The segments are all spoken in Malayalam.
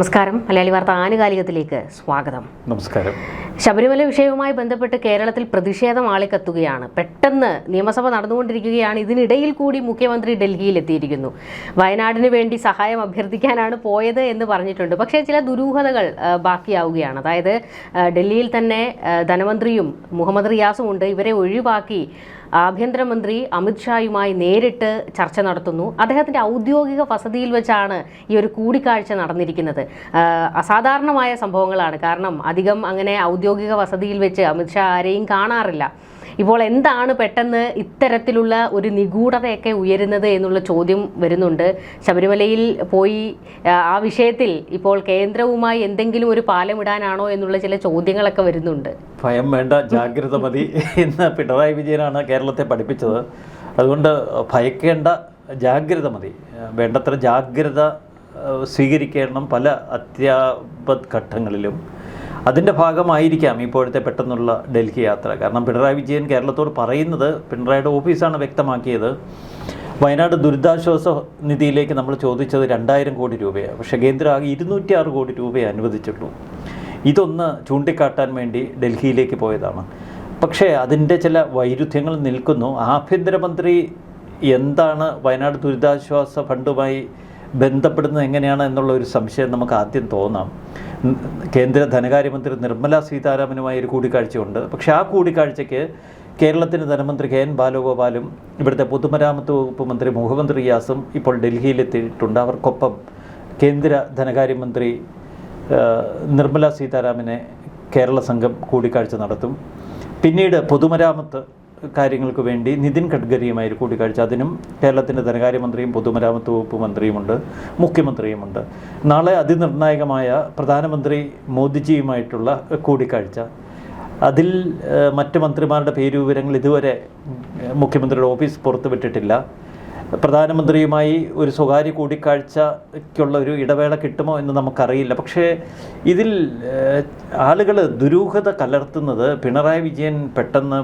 നമസ്കാരം. മലയാളി വാർത്ത ആനുകാലികത്തിലേക്ക് സ്വാഗതം. നമസ്കാരം. ശബരിമല വിഷയവുമായി ബന്ധപ്പെട്ട് കേരളത്തിൽ പ്രതിഷേധം ആളിക്കത്തുകയാണ്. പെട്ടെന്ന് നിയമസഭ നടന്നുകൊണ്ടിരിക്കുകയാണ്. ഇതിനിടയിൽ കൂടി മുഖ്യമന്ത്രി ഡൽഹിയിൽ എത്തിയിരിക്കുന്നു. വയനാടിന് വേണ്ടി സഹായം അഭ്യർത്ഥിക്കാനാണ് പോയത് എന്ന് പറഞ്ഞിട്ടുണ്ട്. പക്ഷേ ചില ദുരൂഹതകൾ ബാക്കിയാവുകയാണ്. അതായത് ഡൽഹിയിൽ തന്നെ ധനമന്ത്രിയും മുഹമ്മദ് റിയാസും ഉണ്ട്. ഇവരെ ഒഴിവാക്കി ആഭ്യന്തരമന്ത്രി അമിത്ഷായുമായി നേരിട്ട് ചർച്ച നടത്തുന്നു. അദ്ദേഹത്തിന്റെ ഔദ്യോഗിക വസതിയിൽ വെച്ചാണ് ഈ ഒരു കൂടിക്കാഴ്ച നടന്നിരിക്കുന്നത്. അസാധാരണമായ സംഭവങ്ങളാണ്. കാരണം അധികം അങ്ങനെ ഔദ്യോഗിക വസതിയിൽ വെച്ച് അമിത്ഷാ ആരെയും കാണാറില്ല. ഇപ്പോൾ എന്താണ് പെട്ടെന്ന് ഇത്തരത്തിലുള്ള ഒരു നിഗൂഢതയൊക്കെ ഉയരുന്നത് എന്നുള്ള ചോദ്യം വരുന്നുണ്ട്. ശബരിമലയിൽ പോയി ആ, വിഷയത്തിൽ ഇപ്പോൾ കേന്ദ്രവുമായി എന്തെങ്കിലും ഒരു പാലമിടാനാണോ എന്നുള്ള ചില ചോദ്യങ്ങളൊക്കെ വരുന്നുണ്ട്. ഭയം വേണ്ട ജാഗ്രത മതി. എന്ന് പിണറായി വിജയനാണ് കേരളത്തെ പഠിപ്പിച്ചത്. അതുകൊണ്ട് ഭയക്കേണ്ട ജാഗ്രത മതി. വേണ്ടത്ര ജാഗ്രത സ്വീകരിക്കണം പല അത്യാപത് ഘട്ടങ്ങളിലും അതിന്റെ ഭാഗമായിരിക്കാം ഇപ്പോഴത്തെ പെട്ടെന്നുള്ള ഡൽഹി യാത്ര. കാരണം പിണറായി വിജയൻ കേരളത്തോട് പറയുന്നത് പിണറായിയുടെ ഓഫീസാണ് വ്യക്തമാക്കിയത്. വയനാട് ദുരിതാശ്വാസ നിധിയിലേക്ക് നമ്മൾ ചോദിച്ചത് രണ്ടായിരം കോടി രൂപയാണ്. പക്ഷേ കേന്ദ്രം ആകെ ഇരുന്നൂറ്റി ആറ് കോടി രൂപയെ അനുവദിച്ചിട്ടുള്ളൂ ഇതൊന്ന് ചൂണ്ടിക്കാട്ടാൻ വേണ്ടി ഡൽഹിയിലേക്ക് പോയതാണ്. പക്ഷേ അതിന്റെ ചില വൈരുദ്ധ്യങ്ങൾ നിൽക്കുന്നു. ആഭ്യന്തരമന്ത്രി എന്താണ് വയനാട് ദുരിതാശ്വാസ ഫണ്ടുമായി ബന്ധപ്പെടുന്നത് എങ്ങനെയാണ് എന്നുള്ള ഒരു സംശയം നമുക്ക് ആദ്യം തോന്നാം. കേന്ദ്ര ധനകാര്യമന്ത്രി നിർമ്മല സീതാരാമനുമായി ഒരു കൂടിക്കാഴ്ചയുണ്ട്. പക്ഷേ ആ കൂടിക്കാഴ്ചയ്ക്ക് കേരളത്തിന് ധനമന്ത്രി കെ എൻ ബാലഗോപാലും ഇവിടുത്തെ പൊതുമരാമത്ത് വകുപ്പ് മന്ത്രി മുഹമ്മദ് റിയാസും ഇപ്പോൾ ഡൽഹിയിലെത്തിയിട്ടുണ്ട്. അവർക്കൊപ്പം കേന്ദ്ര ധനകാര്യമന്ത്രി നിർമ്മല സീതാരാമനെ കേരള സംഘം കൂടിക്കാഴ്ച നടത്തും. പിന്നീട് പൊതുമരാമത്ത് കാര്യങ്ങൾക്ക് വേണ്ടി നിതിൻ ഗഡ്കരിയുമായി കൂടിക്കാഴ്ച. അതിനും കേരളത്തിന്റെ ധനകാര്യമന്ത്രിയും പൊതുമരാമത്ത് വകുപ്പ് മന്ത്രിയുമുണ്ട് മുഖ്യമന്ത്രിയുമുണ്ട്. നാളെ അതിനിർണായകമായ പ്രധാനമന്ത്രി മോദിജിയുമായിട്ടുള്ള കൂടിക്കാഴ്ച. അതിൽ മറ്റ് മന്ത്രിമാരുടെ പേരുവിവരങ്ങൾ ഇതുവരെ മുഖ്യമന്ത്രിയുടെ ഓഫീസ് പുറത്തുവിട്ടിട്ടില്ല പ്രധാനമന്ത്രിയുമായി ഒരു സ്വകാര്യ കൂടിക്കാഴ്ചയ്ക്കുള്ള ഒരു ഇടവേള കിട്ടുമോ എന്ന് നമുക്കറിയില്ല. പക്ഷേ ഇതിൽ ആളുകൾ ദുരൂഹത കലർത്തുന്നത് പിണറായി വിജയൻ പെട്ടെന്ന്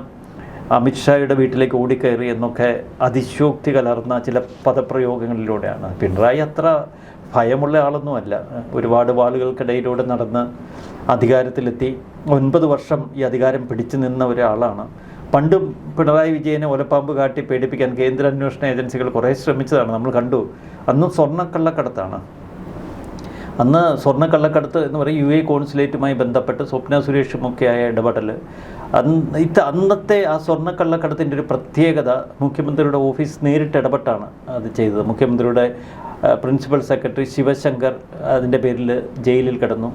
അമിത്ഷായുടെ വീട്ടിലേക്ക് ഓടിക്കയറി എന്നൊക്കെ അതിശോക്തി കലർന്ന ചില പദപ്രയോഗങ്ങളിലൂടെയാണ്. പിണറായി അത്ര ഭയമുള്ള ആളൊന്നുമല്ല ഒരുപാട് വാളുകൾക്കിടയിലൂടെ നടന്ന് അധികാരത്തിലെത്തി. ഒൻപത് വർഷം ഈ അധികാരം പിടിച്ചു നിന്ന ഒരാളാണ്. പണ്ടും പിണറായി വിജയനെ ഒലപ്പാമ്പ് കാട്ടി പേടിപ്പിക്കാൻ കേന്ദ്ര അന്വേഷണ ഏജൻസികൾ കുറേ ശ്രമിച്ചതാണ്. നമ്മൾ കണ്ടു. അന്നും സ്വർണക്കള്ളക്കടത്താണ്. അന്ന് സ്വർണക്കള്ളക്കടത്ത് എന്ന് പറയും യു എ കോൺസുലേറ്റുമായി ബന്ധപ്പെട്ട് സ്വപ്ന സുരേഷുമൊക്കെയായ ഇടപെടൽ ഇത് അന്നത്തെ ആ സ്വർണക്കള്ളക്കടത്തിന്റെ ഒരു പ്രത്യേകത മുഖ്യമന്ത്രിയുടെ ഓഫീസ് നേരിട്ട് ഇടപെട്ടാണ് അത് ചെയ്തത്. മുഖ്യമന്ത്രിയുടെ പ്രിൻസിപ്പൽ സെക്രട്ടറി ശിവശങ്കർ അതിന്റെ പേരിൽ ജയിലിൽ കിടന്നു.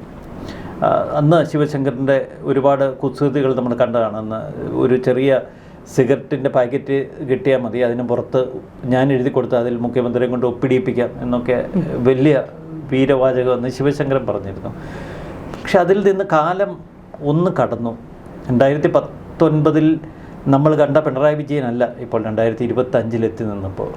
അന്ന് ശിവശങ്കറിന്റെ ഒരുപാട് കുസൃതികൾ നമ്മൾ കണ്ടതാണ്. അന്ന് ഒരു ചെറിയ സിഗരറ്റിന്റെ പാക്കറ്റ് കിട്ടിയാൽ മതി. അതിന് പുറത്ത് ഞാൻ എഴുതി കൊടുത്ത അതിൽ മുഖ്യമന്ത്രിയെ കൊണ്ട് ഒപ്പിടിയിപ്പിക്കാം എന്നൊക്കെ വലിയ വീരവാചകം എന്ന് ശിവശങ്കരൻ പറഞ്ഞിരുന്നു. പക്ഷെ അതിൽ നിന്ന് കാലം ഒന്ന് കടന്നു. രണ്ടായിരത്തി പത്തൊൻപതിൽ നമ്മൾ കണ്ട പിണറായി വിജയനല്ല ഇപ്പോൾ രണ്ടായിരത്തി ഇരുപത്തി എത്തി നിന്നപ്പോൾ.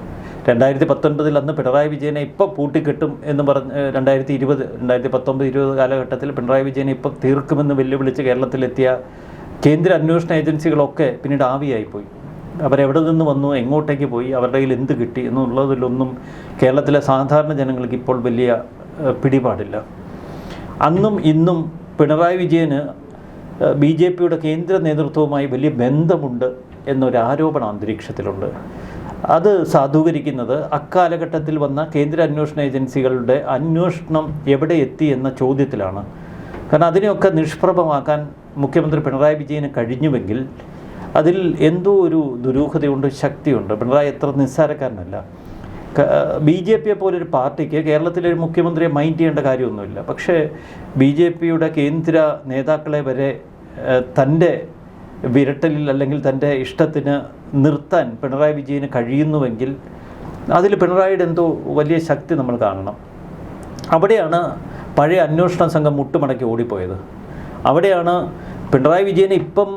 രണ്ടായിരത്തി പത്തൊൻപതിൽ അന്ന് പിണറായി വിജയനെ ഇപ്പോൾ പൂട്ടിക്കിട്ടും എന്ന് പറഞ്ഞ് രണ്ടായിരത്തി ഇരുപത് രണ്ടായിരത്തി പത്തൊമ്പത് ഇരുപത് കാലഘട്ടത്തിൽ പിണറായി വിജയനെ ഇപ്പോൾ തീർക്കുമെന്ന് വെല്ലുവിളിച്ച് കേരളത്തിലെത്തിയ കേന്ദ്ര അന്വേഷണ ഏജൻസികളൊക്കെ പിന്നീട് ആവിയായിപ്പോയി. അവരെവിടെ നിന്ന് വന്നു എങ്ങോട്ടേക്ക് പോയി അവരുടെ കയ്യിൽ എന്ത് കിട്ടി എന്നുള്ളതിലൊന്നും കേരളത്തിലെ സാധാരണ ജനങ്ങൾക്ക് ഇപ്പോൾ വലിയ പിടിപാടില്ല. അന്നും ഇന്നും പിണറായി വിജയന് ബി ജെ പിയുടെ കേന്ദ്ര നേതൃത്വവുമായി വലിയ ബന്ധമുണ്ട് എന്നൊരു ആരോപണം അന്തരീക്ഷത്തിലുണ്ട്. അത് സാധൂകരിക്കുന്നത് അക്കാലഘട്ടത്തിൽ വന്ന കേന്ദ്ര അന്വേഷണ ഏജൻസികളുടെ അന്വേഷണം എവിടെ എത്തി എന്ന ചോദ്യത്തിലാണ്. കാരണം അതിനെയൊക്കെ നിഷ്പ്രഭമാക്കാൻ മുഖ്യമന്ത്രി പിണറായി വിജയന് കഴിഞ്ഞുവെങ്കിൽ അതിൽ എന്തോ ഒരു ദുരൂഹതയുണ്ട് ശക്തിയുണ്ട്. പിണറായി എത്ര നിസ്സാരക്കാരനല്ല. ബി ജെ പിയെ പോലൊരു പാർട്ടിക്ക് കേരളത്തിലെ ഒരു മുഖ്യമന്ത്രിയെ മൈൻഡ് ചെയ്യേണ്ട കാര്യമൊന്നുമില്ല. പക്ഷേ ബി ജെ പിയുടെ കേന്ദ്ര നേതാക്കളെ വരെ തന്റെ വിരട്ടലിൽ അല്ലെങ്കിൽ തന്റെ ഇഷ്ടത്തിന് നിർത്താൻ പിണറായി വിജയന് കഴിയുന്നുവെങ്കിൽ അതിൽ പിണറായിയുടെ എന്തോ വലിയ ശക്തി നമ്മൾ കാണണം. അവിടെയാണ് പഴയ അന്വേഷണ സംഘം മുട്ടുമടക്കി ഓടിപ്പോയത്. അവിടെയാണ് പിണറായി വിജയനെ ഇപ്പം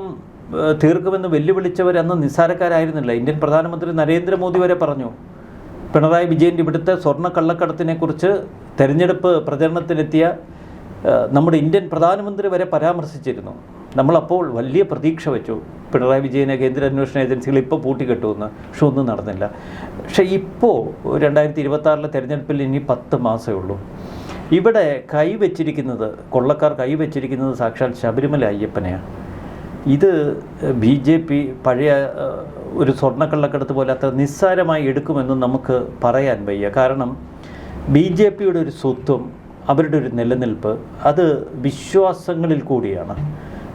തീർക്കുമെന്ന് വെല്ലുവിളിച്ചവർ അന്ന് നിസ്സാരക്കാരായിരുന്നില്ല. ഇന്ത്യൻ പ്രധാനമന്ത്രി നരേന്ദ്രമോദി വരെ പറഞ്ഞു പിണറായി വിജയന്റെ ഇവിടുത്തെ സ്വർണ കള്ളക്കടത്തിനെക്കുറിച്ച് തെരഞ്ഞെടുപ്പ് പ്രചരണത്തിനെത്തിയ നമ്മുടെ ഇന്ത്യൻ പ്രധാനമന്ത്രി വരെ പരാമർശിച്ചിരുന്നു. നമ്മളപ്പോൾ വലിയ പ്രതീക്ഷ വെച്ചു. പിണറായി വിജയനെ കേന്ദ്ര അന്വേഷണ ഏജൻസികൾ ഇപ്പോൾ പൂട്ടിക്കെട്ടുമെന്ന്. പക്ഷെ ഒന്നും നടന്നില്ല. പക്ഷേ ഇപ്പോൾ രണ്ടായിരത്തി ഇരുപത്തി ആറിലെ തെരഞ്ഞെടുപ്പിൽ ഇനി പത്ത് മാസമേ ഉള്ളൂ. ഇവിടെ കൈവച്ചിരിക്കുന്നത് കൊള്ളക്കാർ കൈവച്ചിരിക്കുന്നത് സാക്ഷാൽ ശബരിമല അയ്യപ്പനെയാണ്. ഇത് ബി ജെ പി പഴയ ഒരു സ്വർണക്കള്ളക്കടത്ത് പോലെ അത്ര നിസ്സാരമായി എടുക്കുമെന്ന് നമുക്ക് പറയാൻ വയ്യ. കാരണം ബി ജെ പിയുടെ ഒരു സ്വത്വം അവരുടെ ഒരു നിലനിൽപ്പ് അത് വിശ്വാസങ്ങളിൽ കൂടിയാണ്.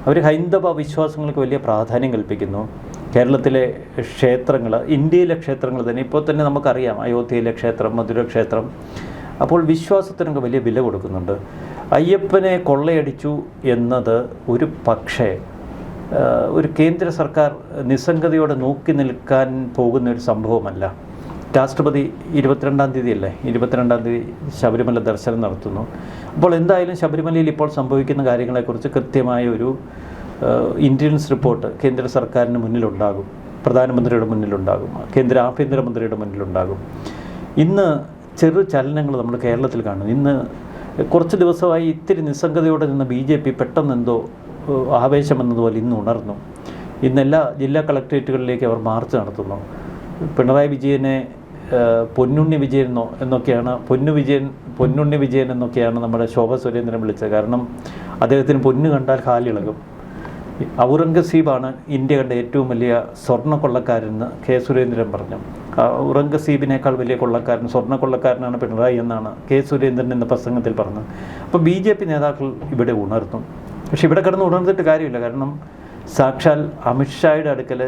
അവർ ഹൈന്ദവ വിശ്വാസങ്ങൾക്ക് വലിയ പ്രാധാന്യം കൽപ്പിക്കുന്നു. കേരളത്തിലെ ക്ഷേത്രങ്ങൾ ഇന്ത്യയിലെ ക്ഷേത്രങ്ങൾ തന്നെ ഇപ്പോൾ തന്നെ നമുക്കറിയാം അയോധ്യയിലെ ക്ഷേത്രം മധുര ക്ഷേത്രം അപ്പോൾ വിശ്വാസത്തിനൊക്കെ വലിയ വില കൊടുക്കുന്നുണ്ട്. അയ്യപ്പനെ കൊള്ളയടിച്ചു എന്നത് ഒരു പക്ഷേ ഒരു കേന്ദ്ര സർക്കാർ നിസ്സംഗതയോടെ നോക്കി നിൽക്കാൻ പോകുന്ന ഒരു സംഭവമല്ല. രാഷ്ട്രപതി ഇരുപത്തിരണ്ടാം തീയതി അല്ലേ ഇരുപത്തിരണ്ടാം തീയതി ശബരിമല ദർശനം നടത്തുന്നു. അപ്പോൾ എന്തായാലും ശബരിമലയിൽ ഇപ്പോൾ സംഭവിക്കുന്ന കാര്യങ്ങളെക്കുറിച്ച് കൃത്യമായ ഒരു ഇന്റലിജൻസ് റിപ്പോർട്ട് കേന്ദ്ര സർക്കാരിന് മുന്നിലുണ്ടാകും. പ്രധാനമന്ത്രിയുടെ മുന്നിലുണ്ടാകും. കേന്ദ്ര ആഭ്യന്തരമന്ത്രിയുടെ മുന്നിലുണ്ടാകും. ഇന്ന് ചെറു ചലനങ്ങൾ നമ്മൾ കേരളത്തിൽ കാണുന്നു. ഇന്ന് കുറച്ച് ദിവസമായി ഇത്തിരി നിസ്സംഗതയോടെ നിന്ന് ബി ജെ പി പെട്ടെന്ന് എന്തോ ഏഹ്, ആവേശം എന്നതുപോലെ ഇന്ന് ഉണർന്നു. ഇന്ന് എല്ലാ ജില്ലാ കളക്ട്രേറ്റുകളിലേക്ക് അവർ മാർച്ച് നടത്തുന്നു. പിണറായി വിജയനെ പൊന്നുണ്ണി വിജയൻ എന്നോ എന്നൊക്കെയാണ് പൊന്നു വിജയൻ പൊന്നുണ്ണി വിജയൻ എന്നൊക്കെയാണ് നമ്മുടെ ശോഭ സുരേന്ദ്രൻ വിളിച്ചത്. കാരണം അദ്ദേഹത്തിന് പൊന്നു കണ്ടാൽ കാലിളകും ഔറംഗസീബാണ് ഇന്ത്യ കണ്ട ഏറ്റവും വലിയ സ്വർണ കൊള്ളക്കാരെന്ന് കെ സുരേന്ദ്രൻ പറഞ്ഞു. ഔറംഗസീബിനേക്കാൾ വലിയ കൊള്ളക്കാരൻ സ്വർണ കൊള്ളക്കാരനാണ് പിണറായി എന്നാണ് കെ സുരേന്ദ്രൻ എന്ന പ്രസംഗത്തിൽ പറഞ്ഞത്. അപ്പോൾ ബി ജെ പി നേതാക്കൾ ഇവിടെ ഉണർന്നു പക്ഷെ ഇവിടെ കിടന്ന് ഉണർന്നിട്ട് കാര്യമില്ല. കാരണം സാക്ഷാൽ അമിത്ഷായുടെ അടുക്കൽ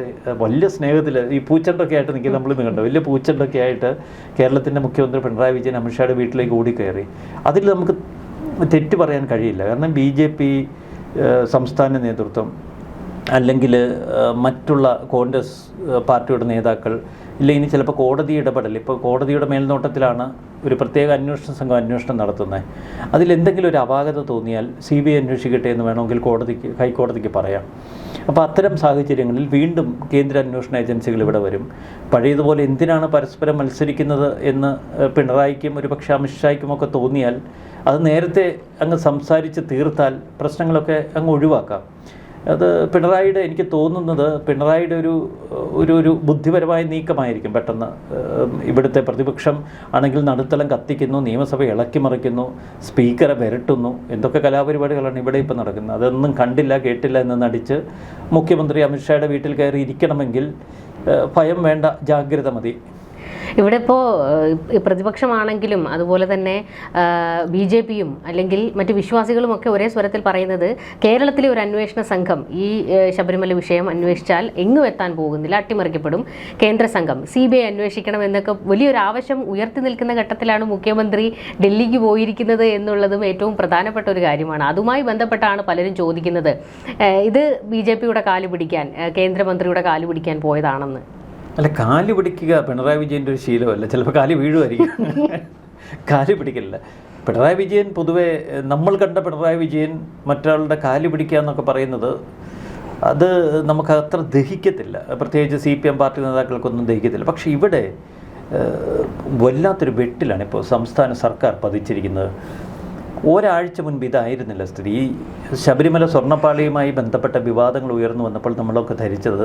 വലിയ സ്നേഹത്തിൽ ഈ പൂച്ചണ്ടൊക്കെ ആയിട്ട് നിൽക്കുന്നത് നമ്മൾ കണ്ടു? വലിയ പൂച്ചണ്ടൊക്കെ ആയിട്ട് കേരളത്തിന്റെ മുഖ്യമന്ത്രി പിണറായി വിജയൻ അമിത്ഷായുടെ വീട്ടിലേക്ക് ഓടിക്കയറി. അതിൽ നമുക്ക് തെറ്റ് പറയാൻ കഴിയില്ല. കാരണം ബി ജെ പി സംസ്ഥാന നേതൃത്വം അല്ലെങ്കിൽ മറ്റുള്ള കോൺഗ്രസ് പാർട്ടിയുടെ നേതാക്കൾ ഇല്ല ഇനി ചിലപ്പോൾ കോടതി ഇടപെടൽ ഇപ്പോൾ കോടതിയുടെ മേൽനോട്ടത്തിലാണ് ഒരു പ്രത്യേക അന്വേഷണ സംഘം അന്വേഷണം നടത്തുന്നത് അതിലെന്തെങ്കിലും ഒരു അപാകത തോന്നിയാൽ സി ബി ഐ അന്വേഷിക്കട്ടെ എന്ന് വേണമെങ്കിൽ കോടതിക്ക് ഹൈക്കോടതിക്ക് പറയാം. അപ്പോൾ അത്തരം സാഹചര്യങ്ങളിൽ വീണ്ടും കേന്ദ്ര അന്വേഷണ ഏജൻസികൾ ഇവിടെ വരും. പഴയതുപോലെ എന്തിനാണ് പരസ്പരം മത്സരിക്കുന്നത് എന്ന് പിണറായിക്കും ഒരു പക്ഷേ അമിത്ഷായ്ക്കുമൊക്കെ തോന്നിയാൽ അത് നേരത്തെ അങ്ങ് സംസാരിച്ച് തീർത്താൽ പ്രശ്നങ്ങളൊക്കെ അങ്ങ് ഒഴിവാക്കാം. അത് പിണറായിയുടെ എനിക്ക് തോന്നുന്നത് പിണറായിയുടെ ഒരു ഒരു ഒരു ബുദ്ധിപരമായ നീക്കമായിരിക്കും. പെട്ടെന്ന് ഇവിടുത്തെ പ്രതിപക്ഷം ആണെങ്കിൽ നടുത്തലം കത്തിക്കുന്നു നിയമസഭ ഇളക്കി മറിക്കുന്നു സ്പീക്കറെ വരട്ടുന്നു. എന്തൊക്കെ കലാപരിപാടികളാണ് ഇവിടെ ഇപ്പോൾ നടക്കുന്നത്? അതൊന്നും കണ്ടില്ല കേട്ടില്ല എന്ന് നടിച്ച് മുഖ്യമന്ത്രി അമിത്ഷായുടെ വീട്ടിൽ കയറി ഇരിക്കണമെങ്കിൽ ഭയം വേണ്ട ജാഗ്രത മതി. ഇവിടെ ഇപ്പോൾ പ്രതിപക്ഷമാണെങ്കിലും അതുപോലെ തന്നെ ബി ജെ പിയും അല്ലെങ്കിൽ മറ്റ് വിശ്വാസികളും ഒക്കെ ഒരേ സ്വരത്തിൽ പറയുന്നത് കേരളത്തിലെ ഒരു അന്വേഷണ സംഘം ഈ ശബരിമല വിഷയം അന്വേഷിച്ചാൽ എങ്ങും എത്താൻ പോകുന്നില്ല അട്ടിമറിക്കപ്പെടും. കേന്ദ്ര സംഘം സി ബി ഐ അന്വേഷിക്കണം എന്നൊക്കെ വലിയൊരു ആവശ്യം ഉയർത്തി നിൽക്കുന്ന ഘട്ടത്തിലാണ് മുഖ്യമന്ത്രി ഡൽഹിക്ക് പോയിരിക്കുന്നത് എന്നുള്ളതും ഏറ്റവും പ്രധാനപ്പെട്ട ഒരു കാര്യമാണ്. അതുമായി ബന്ധപ്പെട്ടാണ് പലരും ചോദിക്കുന്നത്. ഇത് ബി ജെ പിയുടെ കാൽ പിടിക്കാൻ കേന്ദ്രമന്ത്രിയുടെ കാൽ പിടിക്കാൻ പോയതാണെന്ന്. അല്ല കാൽ പിടിക്കുക പിണറായി വിജയന്റെ ഒരു ശീലമല്ല. ചിലപ്പോൾ കാൽ വീഴുമായിരിക്കും. കാൽ പിടിക്കില്ല പിണറായി വിജയൻ പൊതുവേ നമ്മൾ കണ്ട പിണറായി വിജയൻ മറ്റൊരാളുടെ കാൽ പിടിക്കുക എന്നൊക്കെ പറയുന്നത് അത് നമുക്ക് അത്ര ദഹിക്കത്തില്ല. പ്രത്യേകിച്ച് സി പി എം പാർട്ടി നേതാക്കൾക്കൊന്നും ദഹിക്കത്തില്ല. പക്ഷേ ഇവിടെ വല്ലാത്തൊരു വെട്ടിലാണ് ഇപ്പോൾ സംസ്ഥാന സർക്കാർ പതിച്ചിരിക്കുന്നത്. ഒരാഴ്ച മുൻപ് ഇതായിരുന്നില്ല സ്ഥിതി. ഈ ശബരിമല സ്വർണപ്പാളിയുമായി ബന്ധപ്പെട്ട വിവാദങ്ങൾ ഉയർന്നു വന്നപ്പോൾ നമ്മളൊക്കെ ധരിച്ചത്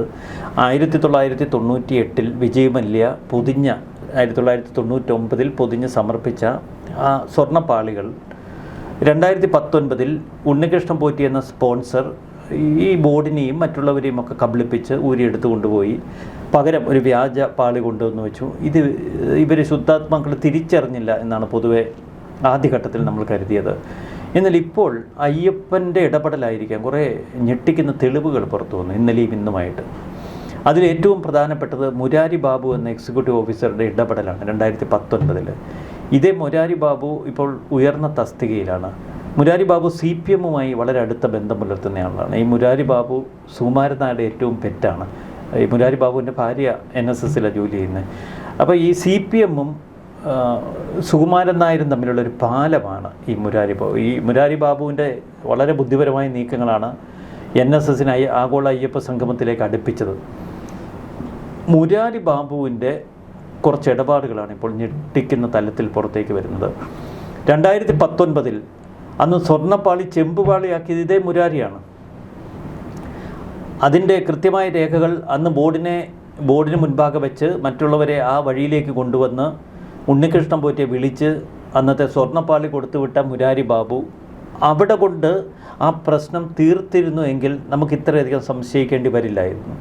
ആയിരത്തി തൊള്ളായിരത്തി തൊണ്ണൂറ്റി എട്ടിൽ വിജയ് മല്യ പൊതിഞ്ഞ ആയിരത്തി തൊള്ളായിരത്തി തൊണ്ണൂറ്റൊമ്പതിൽ പൊതിഞ്ഞ് സമർപ്പിച്ച ആ സ്വർണപ്പാളികൾ. രണ്ടായിരത്തി പത്തൊൻപതിൽ ഉണ്ണികൃഷ്ണൻ പോറ്റി എന്ന സ്പോൺസർ ഈ ബോർഡിനെയും മറ്റുള്ളവരെയും ഒക്കെ കബളിപ്പിച്ച് ഊരിയെടുത്ത് കൊണ്ടുപോയി. പകരം ഒരു വ്യാജ പാളി കൊണ്ടുവന്ന് വെച്ചു. ഇത് ഇവർ ശുദ്ധാത്മാക്കൾ തിരിച്ചറിഞ്ഞില്ല എന്നാണ് പൊതുവെ ആദ്യഘട്ടത്തിൽ നമ്മൾ കരുതിയത്. എന്നാൽ ഇപ്പോൾ അയ്യപ്പന്റെ ഇടപെടലായിരിക്കാം. കുറേ ഞെട്ടിക്കുന്ന തെളിവുകൾ പുറത്തു വന്നു ഇന്നലെയും ഇന്നുമായിട്ട്. അതിൽ ഏറ്റവും പ്രധാനപ്പെട്ടത് മുരാരി ബാബു എന്ന എക്സിക്യൂട്ടീവ് ഓഫീസറുടെ ഇടപെടലാണ് രണ്ടായിരത്തി പത്തൊൻപതിൽ ഇതേ മുരാരി ബാബു ഇപ്പോൾ ഉയർന്ന തസ്തികയിലാണ്. മുരാരി ബാബു സി പി എമ്മുമായി വളരെ അടുത്ത ബന്ധം പുലർത്തുന്ന ആളാണ്. ഈ മുരാരി ബാബു സുകുമാരനായുടെ ഏറ്റവും പെറ്റാണ്. ഈ മുരാരി ബാബുവിന്റെ ഭാര്യ എൻ എസ് എസിലാണ് ജോലി ചെയ്യുന്നത്. അപ്പോൾ ഈ സി പി എമ്മും സുകുമാരൻ നായരും തമ്മിലുള്ള ഒരു പാലമാണ് ഈ മുരാരി ബാബു. ഈ മുരാരി ബാബുവിന്റെ വളരെ ബുദ്ധിപരമായ നീക്കങ്ങളാണ് എൻ എസ് എസിന് ആഗോള അയ്യപ്പ സംഗമത്തിലേക്ക് അടുപ്പിച്ചത്. മുരാരി ബാബുവിന്റെ കുറച്ച് ഇടപാടുകളാണ് ഇപ്പോൾ ഞെട്ടിക്കുന്ന തലത്തിൽ പുറത്തേക്ക് വരുന്നത്. രണ്ടായിരത്തി പത്തൊൻപതിൽ അന്ന് സ്വർണപ്പാളി ചെമ്പുപാളിയാക്കിയത് ഇതേ മുരാരിയാണ്. അതിന്റെ കൃത്യമായ രേഖകൾ അന്ന് ബോർഡിനെ ബോർഡിന് മുൻപാകെ വെച്ച് മറ്റുള്ളവരെ ആ വഴിയിലേക്ക് കൊണ്ടുവന്ന് ഉണ്ണികൃഷ്ണൻ പോറ്റിയെ വിളിച്ച് അന്നത്തെ സ്വർണപ്പാളി കൊടുത്തുവിട്ട മുരാരി ബാബു അവിടെ കൊണ്ട് ആ പ്രശ്നം തീർത്തിരുന്നു എങ്കിൽ നമുക്ക് ഇത്രയധികം സംശയിക്കേണ്ടി വരില്ലായിരുന്നു.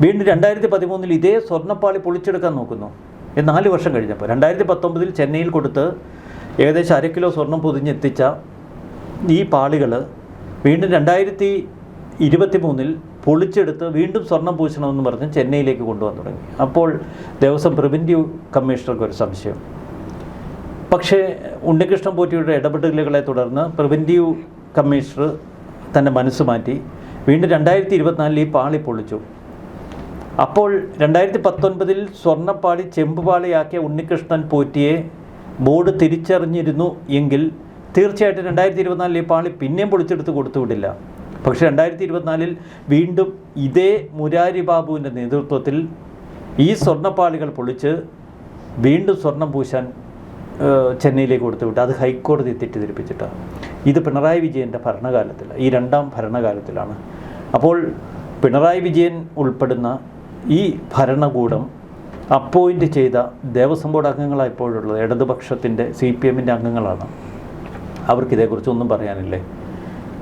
വീണ്ടും രണ്ടായിരത്തി പതിമൂന്നിൽ ഇതേ സ്വർണപ്പാളി പൊളിച്ചെടുക്കാൻ നോക്കുന്നു. നാല് വർഷം കഴിഞ്ഞപ്പോൾ. രണ്ടായിരത്തി പത്തൊമ്പതിൽ ചെന്നൈയിൽ കൊടുത്ത് ഏകദേശം അര കിലോ സ്വർണം പൊതിഞ്ഞെത്തിച്ച ഈ പാളികൾ വീണ്ടും രണ്ടായിരത്തി ഇരുപത്തി മൂന്നിൽ പൊളിച്ചെടുത്ത് വീണ്ടും സ്വർണം പൂശണമെന്ന് പറഞ്ഞ് ചെന്നൈയിലേക്ക് കൊണ്ടുവന്നു തുടങ്ങി. അപ്പോൾ ദേവസ്വം പ്രിവന്റീവ് കമ്മീഷണർക്ക് ഒരു സംശയം. പക്ഷേ ഉണ്ണികൃഷ്ണൻ പോറ്റിയുടെ ഇടപെടലുകളെ തുടർന്ന് പ്രിവന്റീവ് കമ്മീഷണർ തന്റെ മനസ്സ് മാറ്റി. വീണ്ടും രണ്ടായിരത്തി ഇരുപത്തിനാലിൽ ഈ പാളി പൊളിച്ചു. അപ്പോൾ രണ്ടായിരത്തി പത്തൊൻപതിൽ സ്വർണപ്പാളി ചെമ്പുപാളിയാക്കിയ ഉണ്ണികൃഷ്ണൻ പോറ്റിയെ ബോർഡ് തിരിച്ചറിഞ്ഞിരുന്നു എങ്കിൽ തീർച്ചയായിട്ടും രണ്ടായിരത്തി ഇരുപത്തിനാലിൽ ഈ പാളി പിന്നെയും പൊളിച്ചെടുത്ത് കൊടുത്തുവിടില്ല. പക്ഷേ രണ്ടായിരത്തി ഇരുപത്തിനാലിൽ വീണ്ടും ഇതേ മുരാരി ബാബുവിന്റെ നേതൃത്വത്തിൽ ഈ സ്വർണപ്പാളികൾ പൊളിച്ച് വീണ്ടും സ്വർണം പൂശാൻ ചെന്നൈയിലേക്ക് ചെന്നൈയിലേക്ക് കൊടുത്തുവിട്ട്. അത് ഹൈക്കോടതി തെറ്റിദ്ധരിപ്പിച്ചിട്ടാണ്. ഇത് പിണറായി വിജയന്റെ ഭരണകാലത്തിൽ ഈ രണ്ടാം ഭരണകാലത്തിലാണ്. അപ്പോൾ പിണറായി വിജയൻ ഉൾപ്പെടുന്ന ഈ ഭരണകൂടം അപ്പോയിന്റ് ചെയ്ത ദേവസ്വം ബോർഡ് അംഗങ്ങളാണ് ഇപ്പോഴുള്ളത്. ഇടതുപക്ഷത്തിന്റെ സി പി എമ്മിന്റെ അംഗങ്ങളാണ്. അവർക്ക് ഇതേക്കുറിച്ചൊന്നും പറയാനില്ലേ?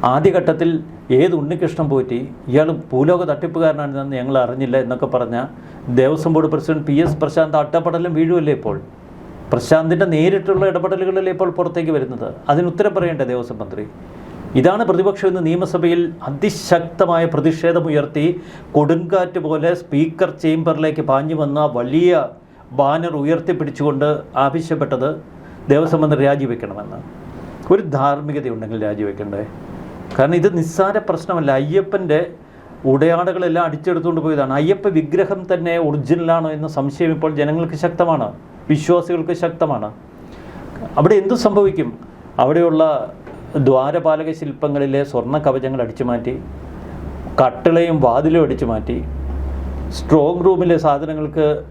ആദ്യഘട്ടത്തിൽ ഏത് ഉണ്ണികൃഷ്ണൻ പോറ്റി ഇയാൾ ഭൂലോക തട്ടിപ്പുകാരനാണെന്ന് ഞങ്ങൾ അറിഞ്ഞില്ല എന്നൊക്കെ പറഞ്ഞ Devaswom board president P S Prashanth അട്ടപ്പടലും വീഴുമല്ലേ ഇപ്പോൾ? പ്രശാന്തിന്റെ നേരിട്ടുള്ള ഇടപെടലുകളല്ലേ ഇപ്പോൾ പുറത്തേക്ക് വരുന്നത്? അതിന് ഉത്തരം പറയേണ്ടേ ദേവസ്വം മന്ത്രി? ഇതാണ് പ്രതിപക്ഷം ഇന്ന് നിയമസഭയിൽ അതിശക്തമായ പ്രതിഷേധമുയർത്തി കൊടുങ്കാറ്റ് പോലെ സ്പീക്കർ ചേംബറിലേക്ക് പാഞ്ഞു വന്ന വലിയ ബാനർ ഉയർത്തിപ്പിടിച്ചുകൊണ്ട് ആവശ്യപ്പെട്ടത് ദേവസ്വം മന്ത്രി രാജിവെക്കണമെന്ന്. ഒരു ധാർമ്മികതയുണ്ടെങ്കിൽ രാജിവെക്കണ്ടേ? കാരണം ഇത് നിസ്സാര പ്രശ്നമല്ല. അയ്യപ്പന്റെ ഉടയാടകളെല്ലാം അടിച്ചെടുത്തുകൊണ്ട് പോയതാണ്. അയ്യപ്പ വിഗ്രഹം തന്നെ ഒറിജിനലാണോ എന്ന സംശയം ഇപ്പോൾ ജനങ്ങൾക്ക് ശക്തമാണ്. വിശ്വാസികൾക്ക് ശക്തമാണ്. അവിടെ എന്തു സംഭവിക്കും? അവിടെയുള്ള ദ്വാരപാലക ശില്പങ്ങളിലെ സ്വർണ കവചങ്ങൾ അടിച്ചു മാറ്റി കട്ടിളയും വാതിലും അടിച്ചു മാറ്റി സ്ട്രോങ് റൂമിലെ സാധനങ്ങൾക്ക്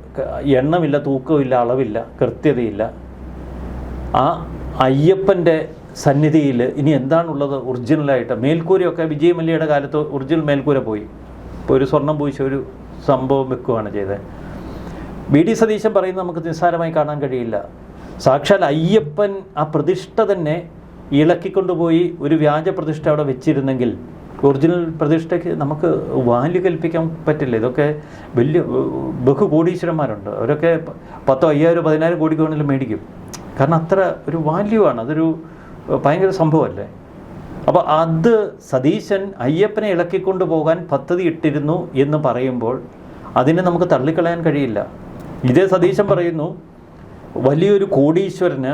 എണ്ണമില്ല തൂക്കമില്ല അളവില്ല കൃത്യതയില്ല. ആ അയ്യപ്പന്റെ സന്നിധിയിൽ ഇനി എന്താണുള്ളത് ഒറിജിനലായിട്ട്? മേൽക്കൂരയൊക്കെ വിജയ് മല്യയുടെ കാലത്ത് ഒറിജിനൽ മേൽക്കൂര പോയി. ഇപ്പോൾ ഒരു സ്വർണം പൂശ ഒരു സംഭവം വെക്കുകയാണ് ചെയ്തത്. വി ഡി സതീശൻ പറയുന്നത് നമുക്ക് നിസ്സാരമായി കാണാൻ കഴിയില്ല. സാക്ഷാൽ അയ്യപ്പൻ ആ പ്രതിഷ്ഠ തന്നെ ഇളക്കിക്കൊണ്ടുപോയി ഒരു വ്യാജ പ്രതിഷ്ഠ അവിടെ വെച്ചിരുന്നെങ്കിൽ ഒറിജിനൽ പ്രതിഷ്ഠയ്ക്ക് നമുക്ക് വാല്യൂ കൽപ്പിക്കാൻ പറ്റില്ല. ഇതൊക്കെ വലിയ ബഹു കോടീശ്വരന്മാരുണ്ട്. അവരൊക്കെ പത്തോ അയ്യായിരം പതിനായിരം കോടിക്ക് വേണമെങ്കിലും മേടിക്കും. കാരണം അത്ര ഒരു വാല്യൂ ആണ്. അതൊരു ഭയങ്കര സംഭവമല്ലേ? അപ്പോൾ അത് സതീശൻ അയ്യപ്പനെ ഇളക്കിക്കൊണ്ട് പോകാൻ പദ്ധതി ഇട്ടിരുന്നു എന്ന് പറയുമ്പോൾ അതിനെ നമുക്ക് തള്ളിക്കളയാൻ കഴിയില്ല. ഇതേ സതീശൻ പറയുന്നു വലിയൊരു കോടീശ്വരന്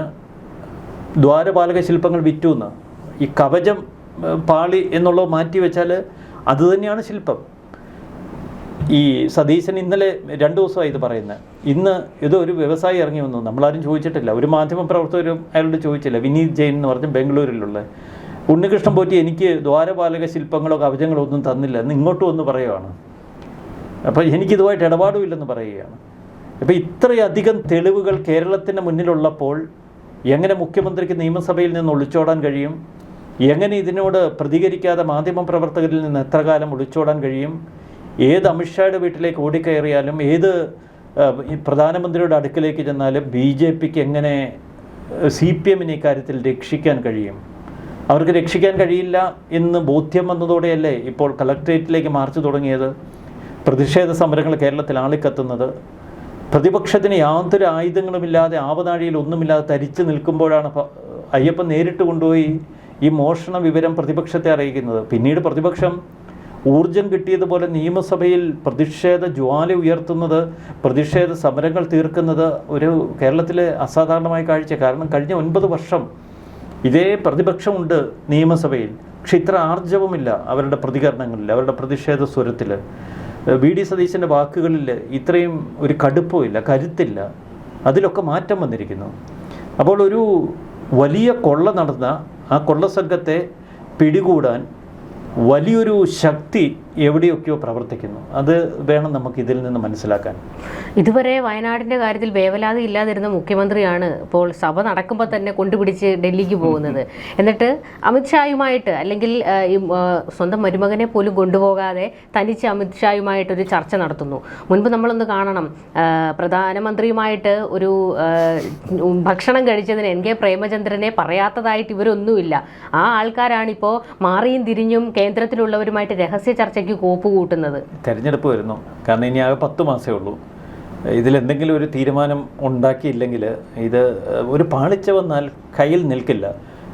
ദ്വാരപാലക ശില്പങ്ങൾ വിറ്റു എന്ന് ഈ കവചം പാളി എന്നുള്ളത് മാറ്റി വെച്ചാൽ അത് തന്നെയാണ് ശില്പം. ഈ സതീശൻ ഇന്നലെ രണ്ട് ദിവസമായി ഇത് പറയുന്നത് ഇന്ന് ഇത് ഒരു വ്യവസായി ഇറങ്ങി വന്നു. നമ്മളാരും ചോദിച്ചിട്ടില്ല. ഒരു മാധ്യമ പ്രവർത്തകരും അയാളോട് ചോദിച്ചില്ല. വിനീത് ജെയിൻ എന്ന് പറഞ്ഞ് ബംഗളൂരിലുള്ള. ഉണ്ണികൃഷ്ണൻ പോറ്റി എനിക്ക് ദ്വാരപാലക ശില്പങ്ങളോ കവചങ്ങളോ ഒന്നും തന്നില്ല. എന്ന് ഇങ്ങോട്ടും ഒന്ന് പറയുവാണ്. അപ്പോൾ എനിക്കിതുമായിട്ട് ഇടപാടുമില്ലെന്ന് പറയുകയാണ്. അപ്പോൾ ഇത്രയധികം തെളിവുകൾ കേരളത്തിന് മുന്നിലുള്ളപ്പോൾ എങ്ങനെ മുഖ്യമന്ത്രിക്ക് നിയമസഭയിൽ നിന്ന് ഒളിച്ചോടാൻ കഴിയും? എങ്ങനെ ഇതിനോട് പ്രതികരിക്കാതെ മാധ്യമ പ്രവർത്തകരിൽ നിന്ന് എത്ര കാലം ഒളിച്ചോടാൻ കഴിയും? ഏത് അമിത്ഷായുടെ വീട്ടിലേക്ക് ഓടിക്കയറിയാലും ഏത് പ്രധാനമന്ത്രിയുടെ അടുക്കിലേക്ക് ചെന്നാലും ബി ജെ പിക്ക് എങ്ങനെ സി പി എമ്മിനെ ഇക്കാര്യത്തിൽ രക്ഷിക്കാൻ കഴിയും? അവർക്ക് രക്ഷിക്കാൻ കഴിയില്ല എന്ന് ബോധ്യം വന്നതോടെയല്ലേ ഇപ്പോൾ കളക്ട്രേറ്റിലേക്ക് മാർച്ച് തുടങ്ങിയത്? പ്രതിഷേധ സമരങ്ങൾ കേരളത്തിൽ ആളിക്കത്തുന്നത്. പ്രതിപക്ഷത്തിന് യാതൊരു ആയുധങ്ങളുമില്ലാതെ ആവനാഴിയിൽ ഒന്നുമില്ലാതെ തരിച്ചു നിൽക്കുമ്പോഴാണ് അയ്യപ്പൻ നേരിട്ട് കൊണ്ടുപോയി ഈ മോഷണ വിവരം പ്രതിപക്ഷത്തെ അറിയിക്കുന്നത്. പിന്നീട് പ്രതിപക്ഷം ഊർജം കിട്ടിയതുപോലെ നിയമസഭയിൽ പ്രതിഷേധ ജ്വാല ഉയർത്തുന്നത് പ്രതിഷേധ സമരങ്ങൾ തീർക്കുന്നത് ഒരു കേരളത്തിലെ അസാധാരണമായ കാഴ്ച. കാരണം കഴിഞ്ഞ ഒൻപത് വർഷം ഇതേ പ്രതിപക്ഷമുണ്ട് നിയമസഭയിൽ. പക്ഷെ ഇത്ര ആർജവമില്ല അവരുടെ പ്രതികരണങ്ങളിൽ അവരുടെ പ്രതിഷേധ സ്വരത്തിൽ വി. ഡി. സതീശന്റെ വാക്കുകളിൽ ഇത്രയും ഒരു കടുപ്പമില്ല കരുത്തില്ല. അതിലൊക്കെ മാറ്റം വന്നിരിക്കുന്നു. അപ്പോൾ ഒരു വലിയ കൊള്ള നടന്ന ആ കൊള്ളസംഘത്തെ പിടികൂടാൻ വലിയൊരു ശക്തി എവിടെയൊക്കെയോ പ്രവർത്തിക്കുന്നു. അത് വേണം നമുക്ക് ഇതിൽ നിന്ന് മനസ്സിലാക്കാൻ. ഇതുവരെ വയനാടിന്റെ കാര്യത്തിൽ വേവലാതി ഇല്ലാതിരുന്ന മുഖ്യമന്ത്രിയാണ് ഇപ്പോൾ സഭ നടക്കുമ്പോൾ തന്നെ കൊണ്ടുപിടിച്ച് ഡൽഹിക്ക് പോകുന്നത്. എന്നിട്ട് അമിത്ഷായുമായിട്ട് അല്ലെങ്കിൽ സ്വന്തം മരുമകനെ പോലും കൊണ്ടുപോകാതെ തനിച്ച് അമിത്ഷായുമായിട്ട് ഒരു ചർച്ച നടത്തുന്നു. മുൻപ് നമ്മളൊന്ന് കാണണം. പ്രധാനമന്ത്രിയുമായിട്ട് ഒരു ഭക്ഷണം കഴിച്ചതിന് എൻ കെ പ്രേമചന്ദ്രനെ പറയാത്തതായിട്ട് ഇവരൊന്നുമില്ല. ആ ആൾക്കാരാണിപ്പോൾ മാറിയും തിരിഞ്ഞും കേന്ദ്രത്തിലുള്ളവരുമായിട്ട് രഹസ്യ ചർച്ചയ്ക്ക് കോപ്പ് കൂട്ടുന്നത്. തെരഞ്ഞെടുപ്പ് വരുന്നു. കാരണം ഇനി ആകെ പത്ത് മാസമേ ഉള്ളൂ. ഇതിലെന്തെങ്കിലും ഒരു തീരുമാനം ഉണ്ടാക്കിയില്ലെങ്കിൽ ഇത് ഒരു പാളിച്ച വന്നാൽ കയ്യിൽ നിൽക്കില്ല.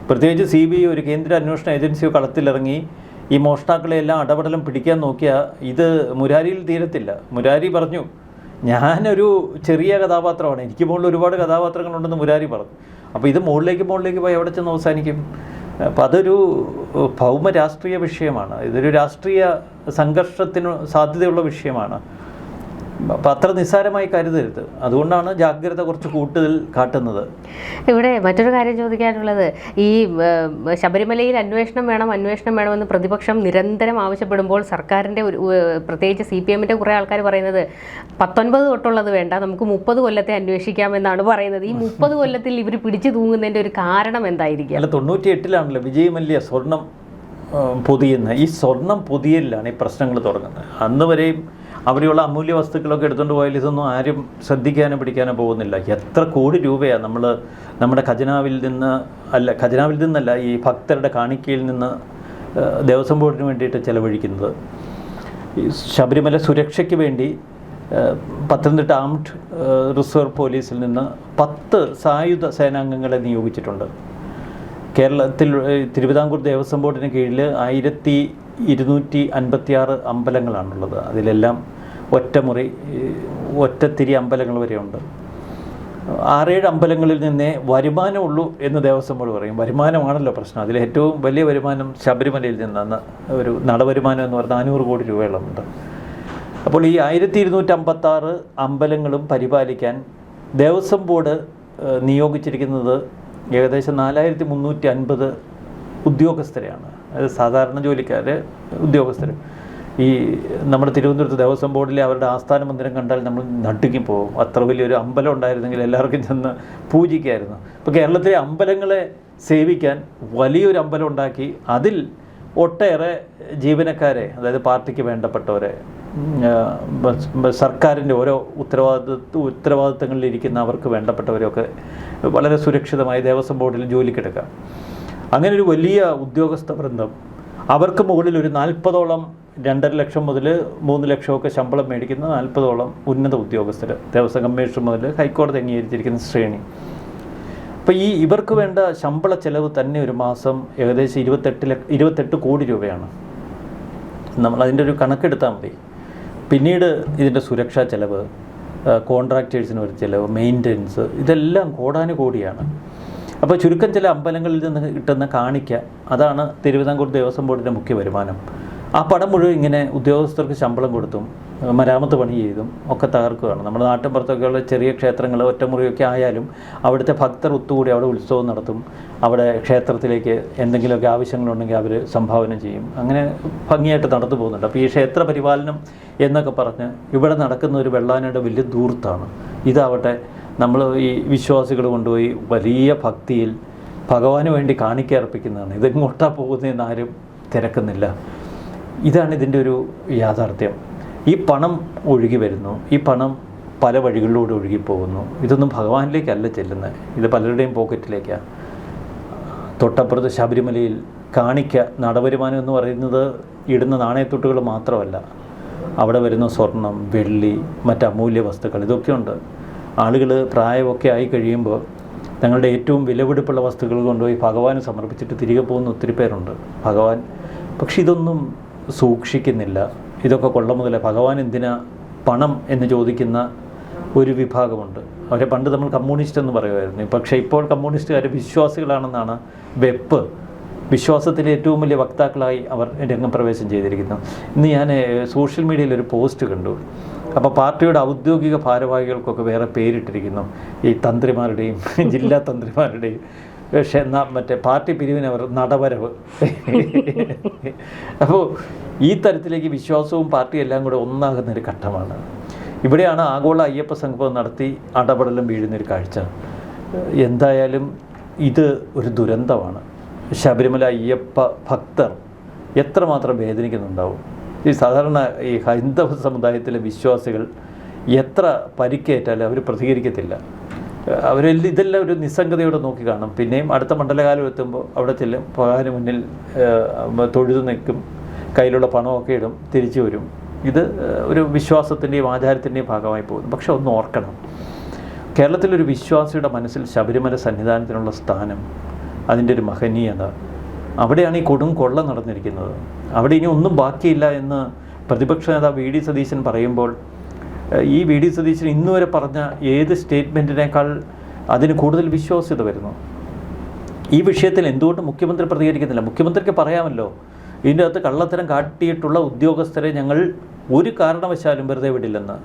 പ്രത്യേകിച്ച് സി ബി ഐ ഒരു കേന്ദ്ര അന്വേഷണ ഏജൻസിയോ കളത്തിലിറങ്ങി ഈ മോഷ്ടാക്കളെല്ലാം അടപടലം പിടിക്കാൻ നോക്കിയാൽ ഇത് മുരാരിയിൽ തീരത്തില്ല. മുരാരി പറഞ്ഞു ഞാനൊരു ചെറിയ കഥാപാത്രമാണ്. എനിക്ക് മുകളിൽ ഒരുപാട് കഥാപാത്രങ്ങളുണ്ടെന്ന് മുരാരി പറഞ്ഞു. അപ്പോൾ ഇത് മുകളിലേക്ക് മുകളിലേക്ക് പോയി എവിടെ ചെന്ന് അവസാനിക്കും? അപ്പം അതൊരു ഭൗമ രാഷ്ട്രീയ വിഷയമാണ്. ഇതൊരു രാഷ്ട്രീയ സംഘർഷത്തിന് സാധ്യതയുള്ള വിഷയമാണ്. അപ്പം അത്ര നിസ്സാരമായി കരുതരുത്. അതുകൊണ്ടാണ് ജാഗ്രത കുറച്ച് കൂടുതൽ കാട്ടുന്നത്. ഇവിടെ മറ്റൊരു കാര്യം ചോദിക്കാനുള്ളത് ഈ ശബരിമലയിൽ അന്വേഷണം വേണം അന്വേഷണം വേണമെന്ന് പ്രതിപക്ഷം നിരന്തരം ആവശ്യപ്പെടുമ്പോൾ സർക്കാരിന്റെ ഒരു പ്രത്യേകിച്ച് സി പി എമ്മിന്റെ കുറേ ആൾക്കാർ പറയുന്നത് പത്തൊൻപത് തൊട്ടുള്ളത് വേണ്ട നമുക്ക് മുപ്പത് കൊല്ലത്തെ അന്വേഷിക്കാമെന്നാണ് പറയുന്നത്. ഈ മുപ്പത് കൊല്ലത്തിൽ ഇവർ പിടിച്ചു തൂങ്ങുന്നതിന്റെ ഒരു കാരണം എന്തായിരിക്കും? അല്ല തൊണ്ണൂറ്റി എട്ടിലാണല്ലോ വിജയ് മല്യ സ്വർണം പൊതിയുന്ന പൊതിയുന്നത്. ഈ സ്വർണം പൊതിയലിലാണ് ഈ പ്രശ്നങ്ങൾ തുടങ്ങുന്നത്. അന്ന് വരെയും അവിടെയുള്ള അമൂല്യ വസ്തുക്കളൊക്കെ എടുത്തുകൊണ്ട് പോയാൽ ഇതൊന്നും ആരും ശ്രദ്ധിക്കാനോ പിടിക്കാനോ പോകുന്നില്ല. എത്ര കോടി രൂപയാണ് നമ്മൾ നമ്മുടെ ഖജനാവിൽ നിന്ന് അല്ല ഖജനാവിൽ നിന്നല്ല ഈ ഭക്തരുടെ കാണിക്കയിൽ നിന്ന് ദേവസ്വം ബോർഡിന് വേണ്ടിയിട്ട് ചെലവഴിക്കുന്നത്. ശബരിമല സുരക്ഷയ്ക്ക് വേണ്ടി പത്തനംതിട്ട ആംഡ് റിസർവ് പോലീസിൽ നിന്ന് പത്ത് സായുധ സേനാംഗങ്ങളെ നിയോഗിച്ചിട്ടുണ്ട്. കേരളത്തിൽ തിരുവിതാംകൂർ ദേവസ്വം ബോർഡിന് കീഴിൽ ആയിരത്തി ഇരുന്നൂറ്റി അൻപത്തിയാറ് അമ്പലങ്ങളാണുള്ളത്. അതിലെല്ലാം ഒറ്റമുറി ഒറ്റത്തിരി അമ്പലങ്ങൾ വരെയുണ്ട്. ആറേഴ് അമ്പലങ്ങളിൽ നിന്നേ വരുമാനമുള്ളൂ എന്ന് ദേവസ്വം ബോർഡ് പറയും. വരുമാനമാണല്ലോ പ്രശ്നം. അതിൽ ഏറ്റവും വലിയ വരുമാനം ശബരിമലയിൽ നിന്നാണ്. ഒരു നടവരുമാനം എന്ന് പറഞ്ഞാൽ നാനൂറ് കോടി രൂപയോളമുണ്ട് അപ്പോൾ ഈ ആയിരത്തി ഇരുന്നൂറ്റി ആറ് അമ്പലങ്ങളും പരിപാലിക്കാൻ ദേവസ്വം ബോർഡ് നിയോഗിച്ചിരിക്കുന്നത് ഏകദേശം നാലായിരത്തി മുന്നൂറ്റി അൻപത് ഉദ്യോഗസ്ഥരെയാണ്. അതായത് സാധാരണ ജോലിക്കാർ ഉദ്യോഗസ്ഥർ ഈ നമ്മുടെ തിരുവനന്തപുരത്ത് ദേവസ്വം ബോർഡിലെ അവരുടെ ആസ്ഥാന മന്ദിരം കണ്ടാൽ നമ്മൾ നടുക്കി പോകും അത്ര വലിയൊരു അമ്പലം ഉണ്ടായിരുന്നെങ്കിൽ എല്ലാവർക്കും ചെന്ന് പൂജിക്കായിരുന്നു. ഇപ്പോൾ കേരളത്തിലെ അമ്പലങ്ങളെ സേവിക്കാൻ വലിയൊരു അമ്പലം ഉണ്ടാക്കി അതിൽ ഒട്ടേറെ ജീവനക്കാരെ അതായത് പാർട്ടിക്ക് വേണ്ടപ്പെട്ടവരെ സർക്കാരിന്റെ ഓരോ ഉത്തരവാദിത്വ ഉത്തരവാദിത്തങ്ങളിൽ ഇരിക്കുന്ന അവർക്ക് വേണ്ടപ്പെട്ടവരെയൊക്കെ വളരെ സുരക്ഷിതമായി ദേവസ്വം ബോർഡിൽ ജോലിക്കെടുക്കാം. അങ്ങനെ ഒരു വലിയ ഉദ്യോഗസ്ഥ വൃന്ദം. അവർക്ക് മുകളിൽ ഒരു നാൽപ്പതോളം രണ്ടര ലക്ഷം മുതൽ മൂന്ന് ലക്ഷമൊക്കെ ശമ്പളം മേടിക്കുന്ന നാൽപ്പതോളം ഉന്നത ഉദ്യോഗസ്ഥർ ദേവസ്വം കമ്മീഷൻ മുതൽ ഹൈക്കോടതി അംഗീകരിച്ചിരിക്കുന്ന ശ്രേണി. അപ്പോൾ ഈ ഇവർക്ക് വേണ്ട ശമ്പള ചെലവ് തന്നെ ഒരു മാസം ഏകദേശം ഇരുപത്തെട്ട് ഇരുപത്തെട്ട് കോടി രൂപയാണ്. നമ്മൾ അതിന്റെ ഒരു കണക്കെടുത്താൽ മതി. പിന്നീട് ഇതിന്റെ സുരക്ഷാ ചെലവ് കോൺട്രാക്ടേഴ്സിന് ഒരു ചിലവ് മെയിന്റനൻസ് ഇതെല്ലാം കോടാനുകോടിയാണ് അപ്പോൾ ചുരുക്കം ചില അമ്പലങ്ങളിൽ നിന്ന് കിട്ടുന്ന കാണിക്ക അതാണ് തിരുവിതാംകൂർ ദേവസ്വം ബോർഡിന്റെ മുഖ്യ വരുമാനം. ആ പടം മുഴുവൻ ഇങ്ങനെ ഉദ്യോഗസ്ഥർക്ക് ശമ്പളം കൊടുത്തും മരാമത്ത് പണി ചെയ്തും ഒക്കെ തകർക്കുകയാണ്. നമ്മുടെ നാട്ടിൻ പുറത്തൊക്കെയുള്ള ചെറിയ ക്ഷേത്രങ്ങൾ ഒറ്റമുറിയൊക്കെ ആയാലും അവിടുത്തെ ഭക്തർ ഒത്തുകൂടി അവിടെ ഉത്സവം നടത്തും. അവിടെ ക്ഷേത്രത്തിലേക്ക് എന്തെങ്കിലുമൊക്കെ ആവശ്യങ്ങളുണ്ടെങ്കിൽ അവർ സംഭാവന ചെയ്യും. അങ്ങനെ ഭംഗിയായിട്ട് നടന്നു പോകുന്നുണ്ട്. അപ്പോൾ ഈ ക്ഷേത്ര പരിപാലനം എന്നൊക്കെ പറഞ്ഞ് ഇവിടെ നടക്കുന്ന ഒരു വെള്ളാനയുടെ വലിയ ദൂർത്താണ് ഇതാവട്ടെ നമ്മൾ ഈ വിശ്വാസികൾ കൊണ്ടുപോയി വലിയ ഭക്തിയിൽ ഭഗവാന് വേണ്ടി കാണിക്കർപ്പിക്കുന്നതാണ് ഇതെങ്ങോട്ടാണ് ഇതെങ്ങോട്ടാ പോകുന്നതെന്ന് ആരും തിരക്കുന്നില്ല. ഇതാണ് ഇതിന്റെ ഒരു യാഥാർത്ഥ്യം. ഈ പണം ഒഴുകി വരുന്നു. ഈ പണം പല വഴികളിലൂടെ ഒഴുകിപ്പോകുന്നു ഇതൊന്നും ഭഗവാനിലേക്കല്ല ചെല്ലുന്നത്. ഇത് പലരുടെയും പോക്കറ്റിലേക്കാണ് തൊട്ടപ്പുറത്ത് ശബരിമലയിൽ കാണിക്ക നടവരുമാനം എന്ന് പറയുന്നത് ഇടുന്ന നാണയത്തുട്ടുകൾ മാത്രമല്ല. അവിടെ വരുന്ന സ്വർണം വെള്ളി മറ്റ് അമൂല്യ വസ്തുക്കൾ ഇതൊക്കെയുണ്ട്. ആളുകൾ പ്രായമൊക്കെ ആയി കഴിയുമ്പോൾ തങ്ങളുടെ ഏറ്റവും വിലപിടിപ്പുള്ള വസ്തുക്കൾ കൊണ്ടുപോയി ഭഗവാന് സമർപ്പിച്ചിട്ട് തിരികെ പോകുന്ന ഒത്തിരി പേരുണ്ട്. ഭഗവാൻ പക്ഷെ ഇതൊന്നും സൂക്ഷിക്കുന്നില്ല. ഇതൊക്കെ കൊള്ള മുതലേ ഭഗവാൻ എന്തിനാ പണം എന്ന് ചോദിക്കുന്ന ഒരു വിഭാഗമുണ്ട്. അവരെ പണ്ട് നമ്മൾ കമ്മ്യൂണിസ്റ്റ് എന്ന് പറയുമായിരുന്നു. പക്ഷേ ഇപ്പോൾ കമ്മ്യൂണിസ്റ്റുകാർ വിശ്വാസികളാണെന്നാണ് വെപ്പ്. വിശ്വാസത്തിലെ ഏറ്റവും വലിയ വക്താക്കളായി അവർ രംഗപ്രവേശം ചെയ്തിരിക്കുന്നു. ഇന്ന് ഞാൻ സോഷ്യൽ മീഡിയയിൽ ഒരു പോസ്റ്റ് കണ്ടു. അപ്പോൾ പാർട്ടിയുടെ ഔദ്യോഗിക ഭാരവാഹികൾക്കൊക്കെ വേറെ പേരിട്ടിരിക്കുന്നു. ഈ തന്ത്രിമാരുടെയും ജില്ലാ തന്ത്രിമാരുടെയും പക്ഷേ എന്നാ മറ്റേ പാർട്ടി പിരിവിന് അവർ നടവരവ്. അപ്പോൾ ഈ തരത്തിലേക്ക് വിശ്വാസവും പാർട്ടിയും എല്ലാം കൂടെ ഒന്നാകുന്ന ഒരു ഘട്ടമാണ്. ഇവിടെയാണ് ആഗോള അയ്യപ്പ സംഗമം നടത്തി അടപടലം വീഴുന്നൊരു കാഴ്ച. എന്തായാലും ഇത് ഒരു ദുരന്തമാണ്. ശബരിമല അയ്യപ്പ ഭക്തർ എത്രമാത്രം വേദനിക്കുന്നുണ്ടാവും? ഈ സാധാരണ ഈ ഹൈന്ദവ സമുദായത്തിലെ വിശ്വാസികൾ എത്ര പരിക്കേറ്റാലും അവർ പ്രതികരിക്കത്തില്ല. അവരെല്ലാം ഇതെല്ലാം ഒരു നിസ്സംഗതയോടെ നോക്കി കാണും പിന്നെയും അടുത്ത മണ്ഡലകാലം എത്തുമ്പോൾ അവിടെ ചെല്ലും. ഭഗവാന് മുന്നിൽ തൊഴുതു നിൽക്കും. കയ്യിലുള്ള പണമൊക്കെ ഇടും. തിരിച്ചു വരും. ഇത് ഒരു വിശ്വാസത്തിന്റെയും ആചാരത്തിന്റെയും ഭാഗമായി പോകുന്നു. പക്ഷെ ഒന്ന് ഓർക്കണം. കേരളത്തിലൊരു വിശ്വാസിയുടെ മനസ്സിൽ ശബരിമല സന്നിധാനത്തിനുള്ള സ്ഥാനം അതിന്റെ ഒരു മഹനീയത അവിടെയാണ് ഈ കൊടും കൊള്ള നടന്നിരിക്കുന്നത്. അവിടെ ഇനി ഒന്നും ബാക്കിയില്ല എന്ന് പ്രതിപക്ഷ നേതാവ് വി ഡി സതീശൻ പറയുമ്പോൾ ഈ വി ഡി സതീശൻ ഇന്നുവരെ പറഞ്ഞ ഏത് സ്റ്റേറ്റ്മെന്റിനേക്കാൾ അതിന് കൂടുതൽ വിശ്വാസ്യത വരുന്നു? ഈ വിഷയത്തിൽ എന്തുകൊണ്ട് മുഖ്യമന്ത്രി പ്രതികരിക്കുന്നില്ല? മുഖ്യമന്ത്രിക്ക് പറയാമല്ലോ ഇതിന്റെ അകത്ത് കള്ളത്തരം കാട്ടിയിട്ടുള്ള ഉദ്യോഗസ്ഥരെ ഞങ്ങൾ ഒരു കാരണവശാലും വെറുതെ വിടില്ലെന്ന്.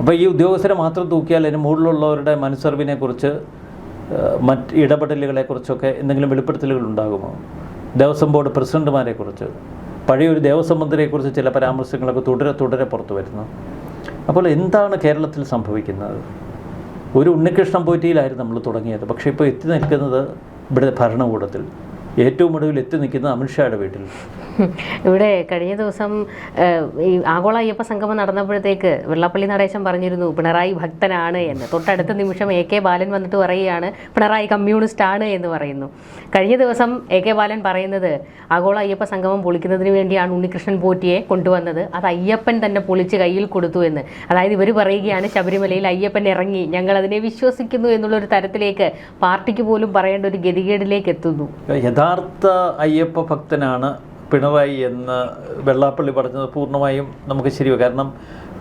അപ്പോൾ ഈ ഉദ്യോഗസ്ഥരെ മാത്രം തൂക്കിയാൽ അതിന് മുകളിലുള്ളവരുടെ മനസ്സറിവിനെ കുറിച്ച് മറ്റ് ഇടപെടലുകളെക്കുറിച്ചൊക്കെ എന്തെങ്കിലും വെളിപ്പെടുത്തലുകൾ ഉണ്ടാകുമോ? ദേവസ്വം ബോർഡ് പ്രസിഡന്റുമാരെക്കുറിച്ച് പഴയ ഒരു ദേവസ്വം മന്ത്രിയെക്കുറിച്ച് ചില പരാമർശങ്ങളൊക്കെ തുടരെ തുടരെ പുറത്തു വരുന്നു. അപ്പോൾ എന്താണ് കേരളത്തിൽ സംഭവിക്കുന്നത്? ഒരു ഉണ്ണികൃഷ്ണൻ പോറ്റിയിലായിരുന്നു നമ്മൾ തുടങ്ങിയത്. പക്ഷേ ഇപ്പോൾ എത്തി നിൽക്കുന്നത് ഇവിടെ ഭരണകൂടത്തിൽ. ഏറ്റവും ഒടുവിൽ എത്തി നിൽക്കുന്നത് അമിത്ഷായുടെ വീട്ടിൽ. ഇവിടെ കഴിഞ്ഞ ദിവസം ഈ ആഗോള അയ്യപ്പ സംഗമം നടന്നപ്പോഴത്തേക്ക് വെള്ളപ്പള്ളി നടേശൻ പറഞ്ഞിരുന്നു പിണറായി ഭക്തനാണ് എന്ന്. തൊട്ടടുത്ത നിമിഷം എ കെ ബാലൻ വന്നിട്ട് പറയുകയാണ് പിണറായി കമ്മ്യൂണിസ്റ്റ് ആണ് എന്ന് പറയുന്നു. കഴിഞ്ഞ ദിവസം എ കെ ബാലൻ പറയുന്നത് ആഗോള അയ്യപ്പ സംഗമം പൊളിക്കുന്നതിന് വേണ്ടിയാണ് ഉണ്ണികൃഷ്ണൻ പോറ്റിയെ കൊണ്ടുവന്നത്. അത് അയ്യപ്പൻ തന്നെ പൊളിച്ച് കയ്യിൽ കൊടുത്തു എന്ന്. അതായത് ഇവർ പറയുകയാണ് ശബരിമലയിൽ അയ്യപ്പൻ ഇറങ്ങി. ഞങ്ങൾ അതിനെ വിശ്വസിക്കുന്നു എന്നുള്ളൊരു തരത്തിലേക്ക് പാർട്ടിക്ക് പോലും പറയേണ്ട ഒരു ഗതികേടിലേക്ക് എത്തുന്നു. യഥാർത്ഥ അയ്യപ്പ ഭക്തനാണ് പിണറായി എന്ന് വെള്ളാപ്പള്ളി പറഞ്ഞത് പൂർണമായും നമുക്ക് ശരിയോ. കാരണം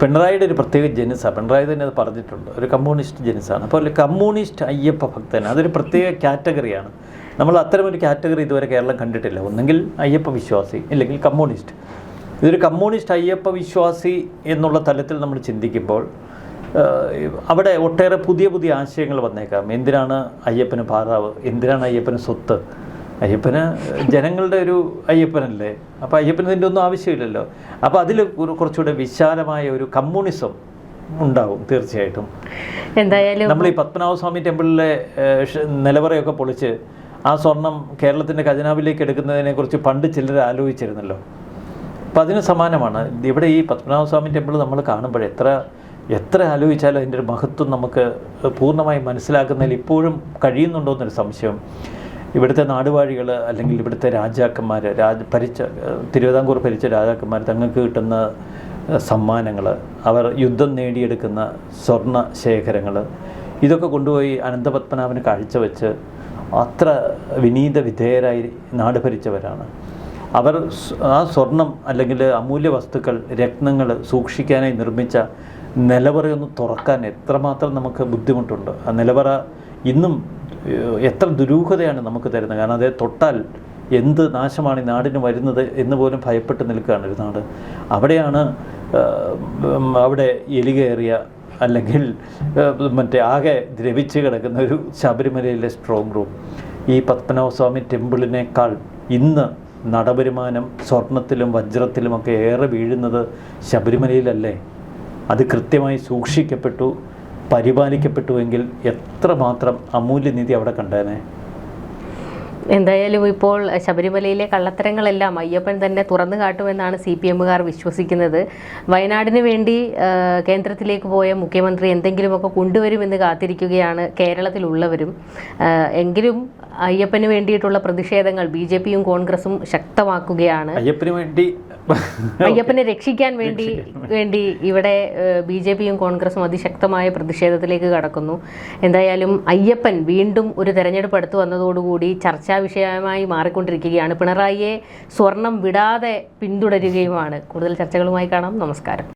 പിണറായിയുടെ ഒരു പ്രത്യേക ജനുസാണ് പിണറായി തന്നെ അത് പറഞ്ഞിട്ടുണ്ട്. ഒരു കമ്മ്യൂണിസ്റ്റ് ജനുസാണ്. അപ്പോൾ ഒരു കമ്മ്യൂണിസ്റ്റ് അയ്യപ്പ ഭക്തൻ അതൊരു പ്രത്യേക കാറ്റഗറിയാണ്. നമ്മൾ അത്തരമൊരു കാറ്റഗറി ഇതുവരെ കേരളം കണ്ടിട്ടില്ല. ഒന്നെങ്കിൽ അയ്യപ്പ വിശ്വാസി ഇല്ലെങ്കിൽ കമ്മ്യൂണിസ്റ്റ്. ഇതൊരു കമ്മ്യൂണിസ്റ്റ് അയ്യപ്പ വിശ്വാസി എന്നുള്ള തലത്തിൽ നമ്മൾ ചിന്തിക്കുമ്പോൾ അവിടെ ഒട്ടേറെ പുതിയ പുതിയ ആശയങ്ങൾ വന്നേക്കാം. എന്തിനാണ് അയ്യപ്പന് ഭാതാവ് എന്തിനാണ് അയ്യപ്പന് സ്വത്ത്? അയ്യപ്പന് ജനങ്ങളുടെ ഒരു അയ്യപ്പനല്ലേ? അപ്പോൾ അയ്യപ്പന് ഇതിന്റെ ഒന്നും ആവശ്യമില്ലല്ലോ. അപ്പോൾ അതിൽ കുറച്ചുകൂടെ വിശാലമായ ഒരു കമ്മ്യൂണിസം ഉണ്ടാവും തീർച്ചയായിട്ടും. എന്തായാലും നമ്മൾ ഈ പത്മനാഭസ്വാമി ടെമ്പിളിലെ നിലവറയൊക്കെ പൊളിച്ച് ആ സ്വർണം കേരളത്തിന്റെ ഖജനാവിലേക്ക് എടുക്കുന്നതിനെ കുറിച്ച് പണ്ട് ചിലർ ആലോചിച്ചിരുന്നല്ലോ. അപ്പം അതിന് സമാനമാണ്. ഇവിടെ ഈ പത്മനാഭസ്വാമി ടെമ്പിൾ നമ്മൾ കാണുമ്പോൾ എത്ര എത്ര ആലോചിച്ചാലും അതിന്റെ ഒരു മഹത്വം നമുക്ക് പൂർണമായി മനസ്സിലാക്കുന്നതിൽ ഇപ്പോഴും കഴിയുന്നുണ്ടോ എന്നൊരു സംശയം. ഇവിടുത്തെ നാടുവാഴികൾ അല്ലെങ്കിൽ ഇവിടുത്തെ രാജാക്കന്മാർ രാജ ഭരിച്ച തിരുവിതാംകൂർ ഭരിച്ച രാജാക്കന്മാർ തങ്ങൾക്ക് കിട്ടുന്ന സമ്മാനങ്ങൾ അവർ യുദ്ധം നേടിയെടുക്കുന്ന സ്വർണ ശേഖരങ്ങൾ ഇതൊക്കെ കൊണ്ടുപോയി അനന്തപത്മനാഭന് കാഴ്ചവെച്ച് അത്ര വിനീത വിധേയരായി നാട് ഭരിച്ചവരാണ്. അവർ ആ സ്വർണം അല്ലെങ്കിൽ അമൂല്യ വസ്തുക്കൾ രത്നങ്ങൾ സൂക്ഷിക്കാനായി നിർമ്മിച്ച നിലവറയൊന്ന് തുറക്കാൻ എത്രമാത്രം നമുക്ക് ബുദ്ധിമുട്ടുണ്ട്. ആ നിലവറ ഇന്നും എത്ര ദുരൂഹതയാണ് നമുക്ക് തരുന്നത്? കാരണം അതേ തൊട്ടാൽ എന്ത് നാശമാണ് ഈ നാടിന് വരുന്നത് എന്ന് പോലും ഭയപ്പെട്ട് നിൽക്കുകയാണ് ഒരു നാട്. അവിടെയാണ് അവിടെ എലി കയറിയ അല്ലെങ്കിൽ മറ്റേ ആകെ ദ്രവിച്ച് കിടക്കുന്ന ഒരു ശബരിമലയിലെ സ്ട്രോങ് റൂം ഈ പത്മനാഭസ്വാമി ടെമ്പിളിനേക്കാൾ ഇന്ന് നടവരുമാനം സ്വർണത്തിലും വജ്രത്തിലുമൊക്കെ ഏറെ വീഴുന്നത് ശബരിമലയിലല്ലേ? അത് കൃത്യമായി സൂക്ഷിക്കപ്പെട്ടു. പരിപാലിക്കപ്പെട്ടുവെങ്കിൽ എത്രമാത്രം അമൂല്യനിധി അവിടെ കണ്ടേനെ? എന്തായാലും ഇപ്പോൾ ശബരിമലയിലെ കള്ളത്തരങ്ങളെല്ലാം അയ്യപ്പൻ തന്നെ തുറന്നു കാട്ടുമെന്നാണ് സി പി എമ്മുകാർ വിശ്വസിക്കുന്നത്. വയനാടിന് വേണ്ടി കേന്ദ്രത്തിലേക്ക് പോയ മുഖ്യമന്ത്രി എന്തെങ്കിലുമൊക്കെ കൊണ്ടുവരുമെന്ന് കാത്തിരിക്കുകയാണ് കേരളത്തിലുള്ളവരും. എങ്കിലും അയ്യപ്പന് വേണ്ടിയിട്ടുള്ള പ്രതിഷേധങ്ങൾ ബി ജെ പിയും കോൺഗ്രസും ശക്തമാക്കുകയാണ്. അയ്യപ്പന് വേണ്ടി അയ്യപ്പനെ രക്ഷിക്കാൻ വേണ്ടി വേണ്ടി ഇവിടെ ബി ജെ പിയും കോൺഗ്രസും അതിശക്തമായ പ്രതിഷേധത്തിലേക്ക് കടക്കുന്നു. എന്തായാലും അയ്യപ്പൻ വീണ്ടും ഒരു തെരഞ്ഞെടുപ്പ് അടുത്ത് വന്നതോടുകൂടി ചർച്ചാ വിഷയമായി മാറിക്കൊണ്ടിരിക്കുകയാണ്. പിണറായിയെ സ്വർണം വിടാതെ പിന്തുടരുകയുമാണ്. കൂടുതൽ ചർച്ചകളുമായി കാണാം. നമസ്കാരം.